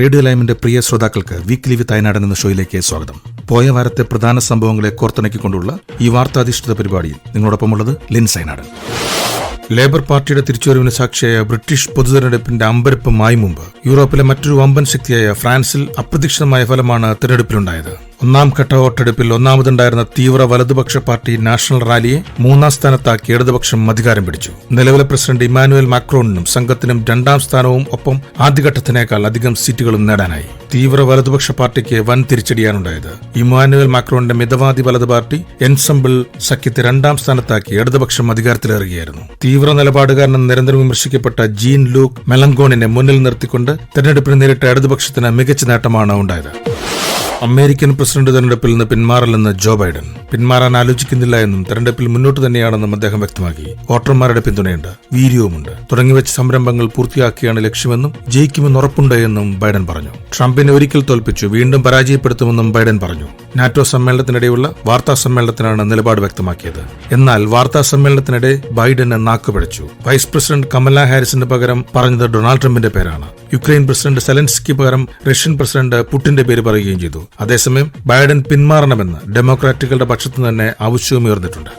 radio ലൈമിന്റെ പ്രിയ ശ്രോതാക്കൾക്ക് weekly വിത്ത് അയനാടൻ എന്ന ഷോയിലേക്ക് സ്വാഗതം. പോയ വാരത്തെ പ്രധാന സംഭവങ്ങളെ കോർത്തിണക്കിക്കൊണ്ടുള്ള ഈ വാർത്താധിഷ്ഠിത പരിപാടിയിൽ നിങ്ങളോടൊപ്പമുള്ളത് ലിൻസ് അയനാടൻ ലേബർ പാർട്ടിയുടെ തിരിച്ചുവരവിന് സാക്ഷിയായ ബ്രിട്ടീഷ് പൊതുതെരഞ്ഞെടുപ്പിന്റെ അമ്പരപ്പുമായി മുമ്പ് യൂറോപ്പിലെ മറ്റൊരു വമ്പൻ ശക്തിയായ ഫ്രാൻസിൽ അപ്രതീക്ഷിതമായ ഫലമാണ് തിരഞ്ഞെടുപ്പിലുണ്ടായത്. ഒന്നാം ഘട്ട വോട്ടെടുപ്പിൽ ഒന്നാമതുണ്ടായിരുന്ന തീവ്ര വലതുപക്ഷ പാർട്ടി നാഷണൽ റാലിയെ മൂന്നാം സ്ഥാനത്താക്കി ഇടതുപക്ഷം അധികാരം പിടിച്ചു. നിലവിലെ പ്രസിഡന്റ് ഇമാനുവൽ മാക്രോണിനും സംഘത്തിനും രണ്ടാം സ്ഥാനവും ഒപ്പം ആദ്യഘട്ടത്തിനേക്കാൾ അധികം സീറ്റുകളും നേടാനായി തീവ്ര വലതുപക്ഷ പാർട്ടിക്ക് വൻ തിരിച്ചടിയാണുണ്ടായത്. ഇമാനുവൽ മാക്രോണിന്റെ മിതവാദി വലത് പാർട്ടി എൻസംബിൾ സഖ്യത്തെ രണ്ടാം സ്ഥാനത്താക്കി ഇടതുപക്ഷം അധികാരത്തിലേറുകയായിരുന്നു. തീവ്ര നിലപാടുകാരനെന്ന് നിരന്തരം വിമർശിക്കപ്പെട്ട ജീൻ ലൂക്ക് മെലങ്കോണിനെ മുന്നിൽ നിർത്തിക്കൊണ്ട് തെരഞ്ഞെടുപ്പിന് നേരിട്ട ഇടതുപക്ഷത്തിന് മികച്ച നേട്ടമാണ് ഉണ്ടായത്. അമേരിക്കൻ പ്രസിഡന്റ് തെരഞ്ഞെടുപ്പിൽ നിന്ന് പിന്മാറില്ലെന്ന് ജോ ബൈഡൻ. പിന്മാറാൻ ആലോചിക്കുന്നില്ല എന്നും തെരഞ്ഞെടുപ്പിൽ മുന്നോട്ട് തന്നെയാണെന്നും അദ്ദേഹം വ്യക്തമാക്കി. വോട്ടർമാരുടെ പിന്തുണയുണ്ട്. വീര്യവുമുണ്ട്. തുടങ്ങിവെച്ച സംരംഭങ്ങൾ പൂർത്തിയാക്കിയാണ് ലക്ഷ്യമെന്നും ജയിക്കുമെന്ന് ഉറപ്പുണ്ട് എന്നും ബൈഡൻ പറഞ്ഞു. ട്രംപിനെ ഒരിക്കൽ തോൽപ്പിച്ചു വീണ്ടും പരാജയപ്പെടുത്തുമെന്നും ബൈഡൻ പറഞ്ഞു. നാറ്റോ സമ്മേളനത്തിനിടെയുള്ള വാർത്താ സമ്മേളനത്തിനാണ് നിലപാട് വ്യക്തമാക്കിയത്. എന്നാൽ വാർത്താ സമ്മേളനത്തിനിടെ ബൈഡന് നാക്കുപിഴച്ചു വൈസ് പ്രസിഡന്റ് കമല ഹാരിസിന് പകരം പറഞ്ഞത് ഡൊണാൾഡ് ട്രംപിന്റെ പേരാണ്. യുക്രൈൻ പ്രസിഡന്റ് സെലൻസ്കി പകരം റഷ്യൻ പ്രസിഡന്റ് പുടിന്റെ പേര് പറയുകയും ചെയ്തു. അതേസമയം ബൈഡൻ പിന്മാറണമെന്ന് ഡെമോക്രാറ്റുകളുടെ പക്ഷത്തു തന്നെ ആവശ്യവും ഉയർന്നിട്ടുണ്ട്.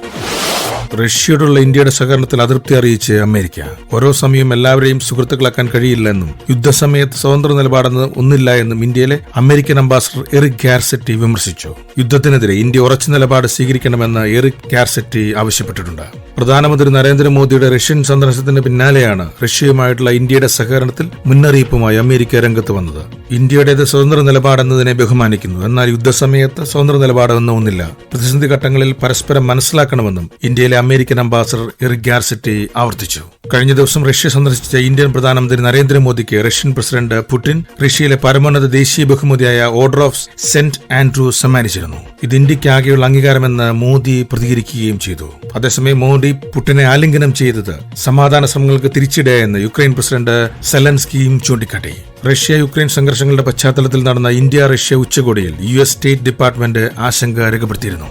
റഷ്യയോടുള്ള ഇന്ത്യയുടെ സഹകരണത്തിൽ അതൃപ്തി അറിയിച്ച് അമേരിക്ക. ഓരോ സമയം എല്ലാവരെയും സുഹൃത്തുക്കളാക്കാൻ കഴിയില്ലെന്നും യുദ്ധസമയത്ത് സ്വതന്ത്ര നിലപാടെന്ന് ഒന്നില്ല എന്നും ഇന്ത്യയിലെ അമേരിക്കൻ അംബാസഡർ എറിക് ഗാർസെറ്റി വിമർശിച്ചു. യുദ്ധത്തിനെതിരെ ഇന്ത്യ ഉറച്ച നിലപാട് സ്വീകരിക്കണമെന്ന് എറിക് ഗാർസെറ്റി ആവശ്യപ്പെട്ടിട്ടുണ്ട്. പ്രധാനമന്ത്രി നരേന്ദ്രമോദിയുടെ റഷ്യൻ സന്ദർശനത്തിന് പിന്നാലെയാണ് റഷ്യയുമായിട്ടുള്ള ഇന്ത്യയുടെ സഹകരണത്തിൽ മുന്നറിയിപ്പുമായി അമേരിക്ക രംഗത്ത് വന്നത്. ഇന്ത്യയുടേത് സ്വതന്ത്ര നിലപാടെന്നതിനെ ബഹുമാനിക്കുന്നു. എന്നാൽ യുദ്ധസമയത്ത് സ്വതന്ത്ര നിലപാടെന്ന ഒന്നില്ല. പ്രതിസന്ധി ഘട്ടങ്ങളിൽ പരസ്പരം മനസ്സിലാക്കണമെന്നും ഇന്ത്യയിലെ അമേരിക്കൻ അംബാസഡർ എറിക് ഗാർസിറ്റി ആവർത്തിച്ചു. കഴിഞ്ഞ ദിവസം റഷ്യ സന്ദർശിച്ച ഇന്ത്യൻ പ്രധാനമന്ത്രി നരേന്ദ്രമോദിക്ക് റഷ്യൻ പ്രസിഡന്റ് പുടിൻ റഷ്യയിലെ പരമോന്നത ദേശീയ ബഹുമതിയായ ഓർഡർ ഓഫ് സെന്റ് ആൻഡ്രൂ സമ്മാനിച്ചിരുന്നു. ഇത് ഇന്ത്യക്കാകെയുള്ള അംഗീകാരമെന്ന് മോദി പ്രതികരിക്കുകയും ചെയ്തു. അതേസമയം മോദി പുടിനെ ആലിംഗനം ചെയ്തത് സമാധാന ശ്രമങ്ങൾക്ക് തിരിച്ചിടയെന്ന് യുക്രൈൻ പ്രസിഡന്റ് സെലൻസ്കിയും ചൂണ്ടിക്കാട്ടി. റഷ്യ യുക്രൈൻ സംഘർഷങ്ങളുടെ പശ്ചാത്തലത്തിൽ നടന്ന ഇന്ത്യ റഷ്യ ഉച്ചകോടിയിൽ യു എസ് സ്റ്റേറ്റ് ഡിപ്പാർട്ട്മെന്റ് ആശങ്ക രേഖപ്പെടുത്തിയിരുന്നു.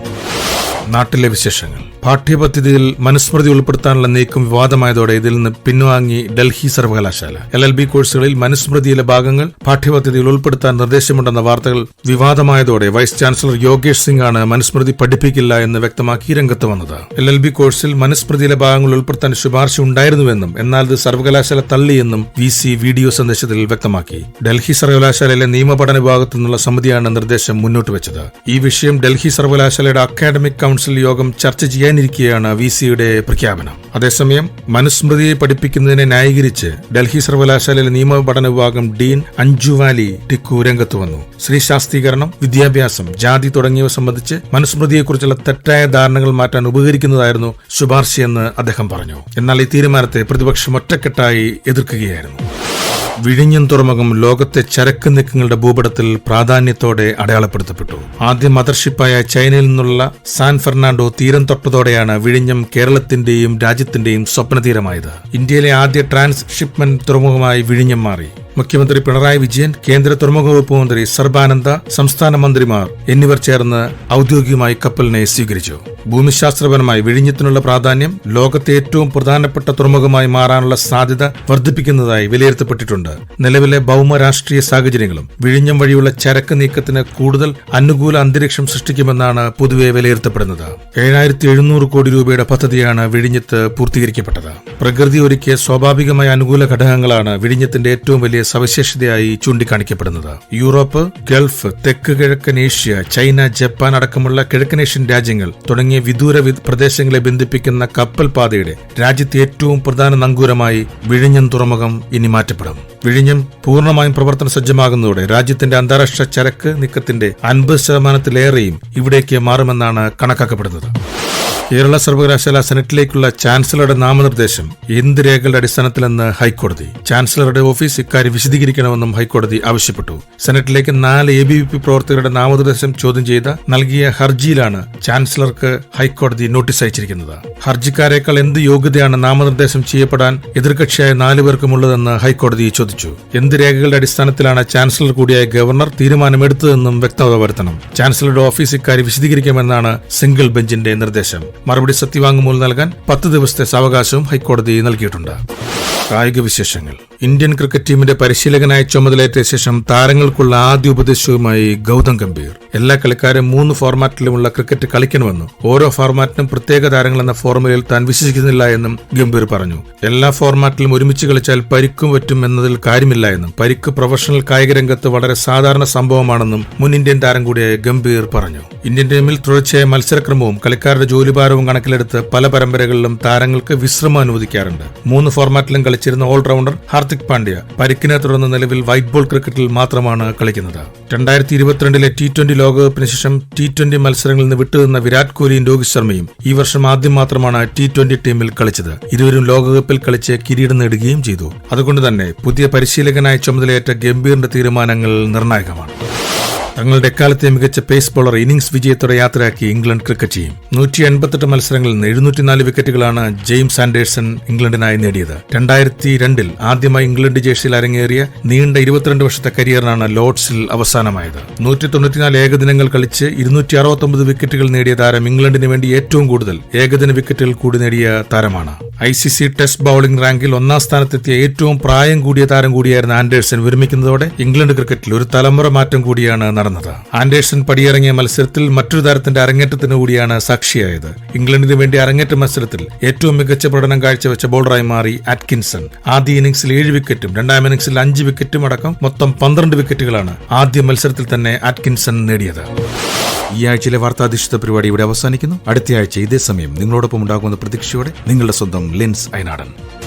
നാട്ടിലെ വിശേഷങ്ങൾ. പാഠ്യപദ്ധതിയിൽ മനുസ്മൃതി ഉൾപ്പെടുത്താനുള്ള നീക്കം വിവാദമായതോടെ ഇതിൽ നിന്ന് പിൻവാങ്ങി ഡൽഹി സർവകലാശാല. എൽ എൽ ബി കോഴ്സുകളിൽ മനുസ്മൃതിയിലെ ഭാഗങ്ങൾ പാഠ്യപദ്ധതിയിൽ ഉൾപ്പെടുത്താൻ നിർദ്ദേശമുണ്ടെന്ന വാർത്തകൾ വിവാദമായതോടെ വൈസ് ചാൻസലർ യോഗേഷ് സിംഗ് ആണ് മനുസ്മൃതി പഠിപ്പിക്കില്ല എന്ന് വ്യക്തമാക്കി രംഗത്ത് വന്നത്. എൽ എൽ ബി കോഴ്സിൽ മനുസ്മൃതിയിലെ ഭാഗങ്ങൾ ഉൾപ്പെടുത്താൻ ശുപാർശ ഉണ്ടായിരുന്നുവെന്നും എന്നാൽ ഇത് സർവകലാശാല തള്ളിയെന്നും വി സി വീഡിയോ സന്ദേശത്തിൽ വ്യക്തമാക്കി. ഡൽഹി സർവകലാശാലയിലെ നിയമപഠന വിഭാഗത്തു നിന്നുള്ള സമിതിയാണ് നിർദ്ദേശം മുന്നോട്ട് വെച്ചത്. ഈ വിഷയം ഡൽഹി സർവകലാശാലയുടെ അക്കാഡമിക് കൌൺസിൽ യോഗം ചർച്ച ചെയ്യാനിരിക്കെയാണ് വി സിയുടെ പ്രഖ്യാപനം. അതേസമയം മനുസ്മൃതിയെ പഠിപ്പിക്കുന്നതിനെ ന്യായീകരിച്ച് ഡൽഹി സർവകലാശാലയിലെ നിയമപഠന വിഭാഗം ഡീൻ അഞ്ജുവാലി ടിക്കു രംഗത്ത് വന്നു. സ്ത്രീ ശാസ്ത്രീകരണം വിദ്യാഭ്യാസം ജാതി തുടങ്ങിയവ സംബന്ധിച്ച് മനുസ്മൃതിയെക്കുറിച്ചുള്ള തെറ്റായ ധാരണകൾ മാറ്റാൻ ഉപകരിക്കുന്നതായിരുന്നു ശുപാർശയെന്ന് അദ്ദേഹം പറഞ്ഞു. എന്നാൽ ഈ തീരുമാനത്തെ പ്രതിപക്ഷം ഒറ്റക്കെട്ടായി എതിർക്കുകയായിരുന്നു. വിഴിഞ്ഞം തുറമുഖം ലോകത്തെ ചരക്ക് നീക്കങ്ങളുടെ ഭൂപടത്തിൽ പ്രാധാന്യത്തോടെ അടയാളപ്പെടുത്തപ്പെട്ടു. ആദ്യ മദർഷിപ്പായ ചൈനയിൽ നിന്നുള്ള സാൻ ഫെർണാണ്ടോ തീരം തൊട്ടതോടെയാണ് വിഴിഞ്ഞം കേരളത്തിന്റെയും രാജ്യത്തിന്റെയും സ്വപ്നതീരമായത്. ഇന്ത്യയിലെ ആദ്യ ട്രാൻസ് ഷിപ്മെന്റ് തുറമുഖമായി വിഴിഞ്ഞം മാറി. മുഖ്യമന്ത്രി പിണറായി വിജയൻ കേന്ദ്ര തുറമുഖ വകുപ്പ് മന്ത്രി സർബാനന്ദ സംസ്ഥാന മന്ത്രിമാർ എന്നിവർ ചേർന്ന് ഔദ്യോഗികമായി കപ്പലിനെ സ്വീകരിച്ചു. ഭൂമിശാസ്ത്രപരമായി വിഴിഞ്ഞത്തിനുള്ള പ്രാധാന്യം ലോകത്തെ ഏറ്റവും പ്രധാനപ്പെട്ട തുറമുഖമായി മാറാനുള്ള സാധ്യത വർദ്ധിപ്പിക്കുന്നതായി വിലയിരുത്തപ്പെട്ടിട്ടുണ്ട്. നിലവിലെ ഭൗമ രാഷ്ട്രീയ സാഹചര്യങ്ങളും വിഴിഞ്ഞം വഴിയുള്ള ചരക്ക് നീക്കത്തിന് കൂടുതൽ അനുകൂല അന്തരീക്ഷം സൃഷ്ടിക്കുമെന്നാണ് പൊതുവെ വിലയിരുത്തപ്പെടുന്നത്. ഏഴായിരത്തി എഴുന്നൂറ് കോടി രൂപയുടെ പദ്ധതിയാണ് വിഴിഞ്ഞത്ത് പൂർത്തീകരിക്കപ്പെട്ടത്. പ്രകൃതി ഒരുക്കിയ സ്വാഭാവികമായ അനുകൂല ഘടകങ്ങളാണ് വിഴിഞ്ഞത്തിന്റെ ഏറ്റവും വലിയ സവിശേഷതയായി ചൂണ്ടിക്കാണിക്കപ്പെടുന്നത്. യൂറോപ്പ് ഗൾഫ് തെക്ക് കിഴക്കൻ ഏഷ്യ ചൈന ജപ്പാൻ അടക്കമുള്ള കിഴക്കനേഷ്യൻ രാജ്യങ്ങൾ തുടങ്ങിയ വിദൂര പ്രദേശങ്ങളെ ബന്ധിപ്പിക്കുന്ന കപ്പൽ പാതയുടെ രാജ്യത്തെ ഏറ്റവും പ്രധാന നങ്കൂരമായി വിഴിഞ്ഞം തുറമുഖം ഇനി മാറ്റപ്പെടും. വിഴിഞ്ഞം പൂർണമായും പ്രവർത്തന സജ്ജമാകുന്നതോടെ രാജ്യത്തിന്റെ അന്താരാഷ്ട്ര ചരക്ക് നീക്കത്തിന്റെ അൻപത് ശതമാനത്തിലേറെയും ഇവിടേക്ക് മാറുമെന്നാണ് കണക്കാക്കപ്പെടുന്നത്. കേരള സർവകലാശാല സെനറ്റിലേക്കുള്ള ചാൻസലറുടെ നാമനിർദ്ദേശം എന്ത് രേഖകളുടെ അടിസ്ഥാനത്തിലെന്ന് ഹൈക്കോടതി. ചാൻസലറുടെ ഓഫീസ് ഇക്കാര്യം വിശദീകരിക്കണമെന്നും ഹൈക്കോടതി ആവശ്യപ്പെട്ടു. സെനറ്റിലേക്ക് നാല് എ ബി വി പി പ്രവർത്തകരുടെ നാമനിർദ്ദേശം ചോദ്യം ചെയ്ത നൽകിയ ഹർജിയിലാണ് ചാൻസലർക്ക് ഹൈക്കോടതി നോട്ടീസ് അയച്ചിരിക്കുന്നത്. ഹർജിക്കാരേക്കാൾ എന്ത് യോഗ്യതയാണ് നാമനിർദ്ദേശം ചെയ്യപ്പെടാൻ എതിർകക്ഷിയായ നാലു പേർക്കുമുള്ളതെന്ന് ഹൈക്കോടതി ചോദിച്ചു. എന്ത് രേഖകളുടെ അടിസ്ഥാനത്തിലാണ് ചാൻസലർ കൂടിയായ ഗവർണർ തീരുമാനമെടുത്തതെന്നും വ്യക്തത വരുത്തണം. ചാൻസലറുടെ ഓഫീസ് ഇക്കാര്യം വിശദീകരിക്കാമെന്നാണ് സിംഗിൾ ബെഞ്ചിന്റെ നിർദ്ദേശം. മറുപടി സത്യവാങ്മൂലം നൽകാൻ പത്ത് ദിവസത്തെ സാവകാശവും ഹൈക്കോടതി നൽകിയിട്ടുണ്ട്. കായിക വിശേഷങ്ങൾ. ഇന്ത്യൻ ക്രിക്കറ്റ് ടീമിന്റെ പരിശീലകനായി ചുമതലയേറ്റ ശേഷം താരങ്ങൾക്കുള്ള ആദ്യ ഉപദേശവുമായി ഗൗതം ഗംഭീർ. എല്ലാ കളിക്കാരും മൂന്ന് ഫോർമാറ്റിലുമുള്ള ക്രിക്കറ്റ് കളിക്കണമെന്നും ഓരോ ഫോർമാറ്റിനും പ്രത്യേക താരങ്ങൾ എന്ന ഫോർമുലയിൽ താൻ വിശ്വസിക്കുന്നില്ല എന്നും ഗംഭീർ പറഞ്ഞു. എല്ലാ ഫോർമാറ്റിലും ഒരുമിച്ച് കളിച്ചാൽ പരിക്കും പറ്റും എന്നതിൽ കാര്യമില്ല എന്നും പരിക്ക് പ്രൊഫഷണൽ കായിക രംഗത്ത് വളരെ സാധാരണ സംഭവമാണെന്നും മുൻ ഇന്ത്യൻ താരം കൂടിയായ ഗംഭീർ പറഞ്ഞു. ഇന്ത്യൻ ടീമിൽ തുടർച്ചയായ മത്സരക്രമവും കളിക്കാരുടെ ജോലിഭാരവും കണക്കിലെടുത്ത് പല പരമ്പരകളിലും താരങ്ങൾക്ക് വിശ്രമം അനുവദിക്കാറുണ്ട്. മൂന്ന് ഫോർമാറ്റിലും കളിച്ചിരുന്ന ഓൾറൗണ്ടർ ഹാർദിക് പാണ്ഡ്യ പരിക്കിനെ തുടർന്ന് നിലവിൽ വൈറ്റ് ബോൾ ക്രിക്കറ്റിൽ മാത്രമാണ് കളിക്കുന്നത്. രണ്ടായിരത്തി ഇരുപത്തിരണ്ടിലെ ടി ട്വന്റി ലോകകപ്പിന് ശേഷം ടി ട്വന്റി മത്സരങ്ങളിൽ നിന്ന് വിട്ടുനിന്ന വിരാട് കോഹ്ലിയും രോഹിത് ശർമ്മയും ഈ വർഷം ആദ്യം മാത്രമാണ് ടി ട്വന്റി ടീമിൽ കളിച്ചത്. ഇരുവരും ലോകകപ്പിൽ കളിച്ച് കിരീടം നേടുകയും ചെയ്തു. അതുകൊണ്ട് തന്നെ പുതിയ പരിശീലകനായി ചുമതലയേറ്റ ഗംഭീറിന്റെ തീരുമാനങ്ങൾ നിർണായകമാണ്. തങ്ങളുടെ എക്കാലത്തെ മികച്ച പേസ് ബോളർ ഇന്നിംഗ്സ് വിജയത്തോടെ യാത്രയാക്കി ഇംഗ്ലണ്ട് ക്രിക്കറ്റ് ടീം നൂറ്റി എൺപത്തെട്ട് മത്സരങ്ങളിൽ എഴുന്നൂറ്റിനാല് വിക്കറ്റുകളാണ് ജെയിംസ് ആൻഡേഴ്സൺ ഇംഗ്ലണ്ടിനായി നേടിയത്. രണ്ടായിരത്തി രണ്ടിൽ ആദ്യമായി ഇംഗ്ലണ്ട് ജേഴ്സിയിൽ അരങ്ങേറിയ നീണ്ട ഇരുപത്തിരണ്ട് വർഷത്തെ കരിയറിനാണ് ലോർഡ്സിൽ അവസാനമായത്. നൂറ്റി തൊണ്ണൂറ്റിനാല് ഏകദിനങ്ങൾ കളിച്ച് ഇരുന്നൂറ്റി അറുപത്തൊമ്പത് വിക്കറ്റുകൾ നേടിയ താരം ഇംഗ്ലണ്ടിന് വേണ്ടി ഏറ്റവും കൂടുതൽ ഏകദിന വിക്കറ്റുകൾ കൂടി നേടിയ താരമാണ്. I C C test bowling റാങ്കിൽ ഒന്നാം സ്ഥാനത്തെത്തിയ ഏറ്റവും പ്രായം കൂടിയ താരം കൂടിയായിരുന്ന ആൻഡേഴ്സൺ വിരമിക്കുന്നതോടെ ഇംഗ്ലണ്ട് ക്രിക്കറ്റിൽ ഒരു തലമുറ മാറ്റം കൂടിയാണ് നടന്നത്. ആൻഡേഴ്സൺ പടിയിറങ്ങിയ മത്സരത്തിൽ മറ്റൊരു താരത്തിന്റെ അരങ്ങേറ്റത്തിന് കൂടിയാണ് സാക്ഷിയായത്. ഇംഗ്ലണ്ടിന് വേണ്ടി അരങ്ങേറ്റ മത്സരത്തിൽ ഏറ്റവും മികച്ച പ്രകടനം കാഴ്ചവെച്ച ബോളറായി മാറി അറ്റ്കിൻസൺ. ആദ്യ ഇന്നിംഗ്സിൽ ഏഴ് വിക്കറ്റും രണ്ടാം ഇന്നിംഗ്സിൽ അഞ്ച് വിക്കറ്റും അടക്കം മൊത്തം പന്ത്രണ്ട് വിക്കറ്റുകളാണ് ആദ്യ മത്സരത്തിൽ തന്നെ അറ്റ്കിൻസൺ നേടിയത്. ഈ ആഴ്ചയിലെ വാർത്താധിഷ്ഠിത പരിപാടി ഇവിടെ അവസാനിക്കുന്നു. അടുത്ത ആഴ്ച ഇതേ സമയം നിങ്ങളോടൊപ്പം ഉണ്ടാകുന്ന പ്രതീക്ഷയോടെ നിങ്ങളുടെ സ്വന്തം ലെൻസ് അയനാടൻ.